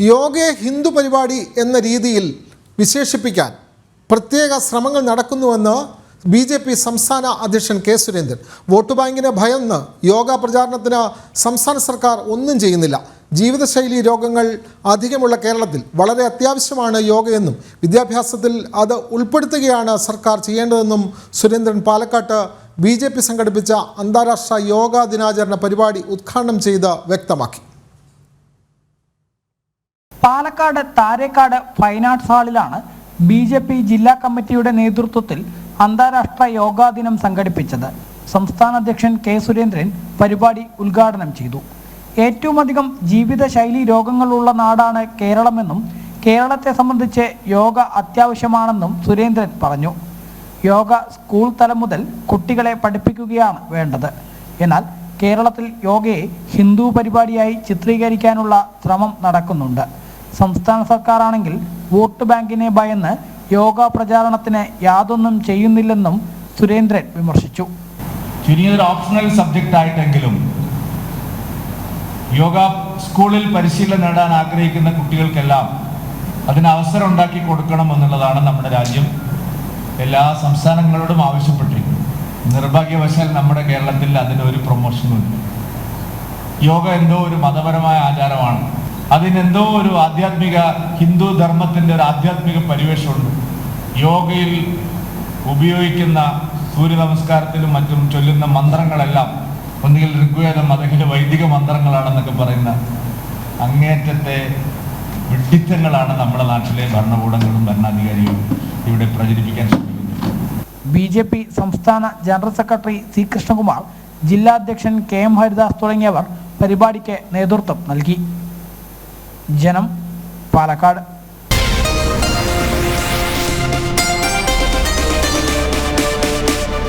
യോഗയെ ഹിന്ദു പരിപാടി എന്ന രീതിയിൽ വിശേഷിപ്പിക്കാൻ പ്രത്യേക ശ്രമങ്ങൾ നടക്കുന്നുവെന്ന് ബി ജെ പി സംസ്ഥാന അധ്യക്ഷൻ കെ സുരേന്ദ്രൻ. വോട്ട് ബാങ്കിനെ ഭയന്ന് യോഗ പ്രചാരണത്തിന് സംസ്ഥാന സർക്കാർ ഒന്നും ചെയ്യുന്നില്ല. ജീവിതശൈലി രോഗങ്ങൾ അധികമുള്ള കേരളത്തിൽ വളരെ അത്യാവശ്യമാണ് യോഗയെന്നും വിദ്യാഭ്യാസത്തിൽ അത് ഉൾപ്പെടുത്തുകയാണ് സർക്കാർ ചെയ്യേണ്ടതെന്നും സുരേന്ദ്രൻ പാലക്കാട്ട് ബി സംഘടിപ്പിച്ച അന്താരാഷ്ട്ര യോഗാ ദിനാചരണ പരിപാടി ഉദ്ഘാടനം ചെയ്ത് വ്യക്തമാക്കി. പാലക്കാട് താരേക്കാട് ഫൈൻ ആർട്സ് ഹാളിലാണ് ബി ജെ പി ജില്ലാ കമ്മിറ്റിയുടെ നേതൃത്വത്തിൽ അന്താരാഷ്ട്ര യോഗാ ദിനം സംഘടിപ്പിച്ചത്. സംസ്ഥാന അധ്യക്ഷൻ കെ സുരേന്ദ്രൻ പരിപാടി ഉദ്ഘാടനം ചെയ്തു. ഏറ്റവും അധികം ജീവിതശൈലി രോഗങ്ങളുള്ള നാടാണ് കേരളമെന്നും കേരളത്തെ സംബന്ധിച്ച് യോഗ അത്യാവശ്യമാണെന്നും സുരേന്ദ്രൻ പറഞ്ഞു. യോഗ സ്കൂൾ തലം മുതൽ കുട്ടികളെ പഠിപ്പിക്കുകയാണ് വേണ്ടത്. എന്നാൽ കേരളത്തിൽ യോഗയെ ഹിന്ദു പരിപാടിയായി ചിത്രീകരിക്കാനുള്ള ശ്രമം നടക്കുന്നുണ്ട്. സംസ്ഥാന സർക്കാരാണെങ്കിൽ വോട്ട് ബാങ്കിനെ ഭയന്ന് യോഗ പ്രചാരണത്തിന് യാതൊന്നും ചെയ്യുന്നില്ലെന്നും സുരേന്ദ്രൻ വിമർശിച്ചു. ചുരുങ്ങിയൊരു ഓപ്ഷണൽ സബ്ജക്റ്റ് ആയിട്ടെങ്കിലും യോഗ സ്കൂളിൽ പരിശീലനം നേടാൻ ആഗ്രഹിക്കുന്ന കുട്ടികൾക്കെല്ലാം അതിന് അവസരം ഉണ്ടാക്കി കൊടുക്കണം എന്നുള്ളതാണ് നമ്മുടെ രാജ്യം. എല്ലാ സംസ്ഥാനങ്ങളോടും ആവശ്യപ്പെട്ടിരിക്കുന്നത് നിർഭാഗ്യവശാൽ നമ്മുടെ കേരളത്തിൽ അതിനൊരു പ്രൊമോഷനും ഇല്ല. യോഗ എന്തോ ഒരു മതപരമായ ആചാരമാണ്. അതിനെന്തോ ഒരു ആധ്യാത്മിക ഹിന്ദു ധർമ്മത്തിന്റെ ഒരു ആധ്യാത്മിക പരിവേഷമുണ്ട്. യോഗയിൽ ഉപയോഗിക്കുന്ന സൂര്യ നമസ്കാരത്തിലും മറ്റും ചൊല്ലുന്ന മന്ത്രങ്ങളെല്ലാം ഒന്നുകിൽ ഋഗ്വേദം അല്ലെങ്കിൽ വൈദിക മന്ത്രങ്ങളാണെന്നൊക്കെ പറയുന്ന അങ്ങേറ്റത്തെ വിഡിത്തങ്ങളാണ് നമ്മുടെ നാട്ടിലെ ഭരണകൂടങ്ങളും ഭരണാധികാരികളും ഇവിടെ പ്രചരിപ്പിക്കാൻ ശ്രമിക്കുന്നത്. ബി ജെ പി സംസ്ഥാന ജനറൽ സെക്രട്ടറി സി കൃഷ്ണകുമാർ ജില്ലാ അധ്യക്ഷൻ കെ എം ഹരിദാസ് തുടങ്ങിയവർ പരിപാടിക്ക് നേതൃത്വം നൽകി. ജനം പാലക്കാട്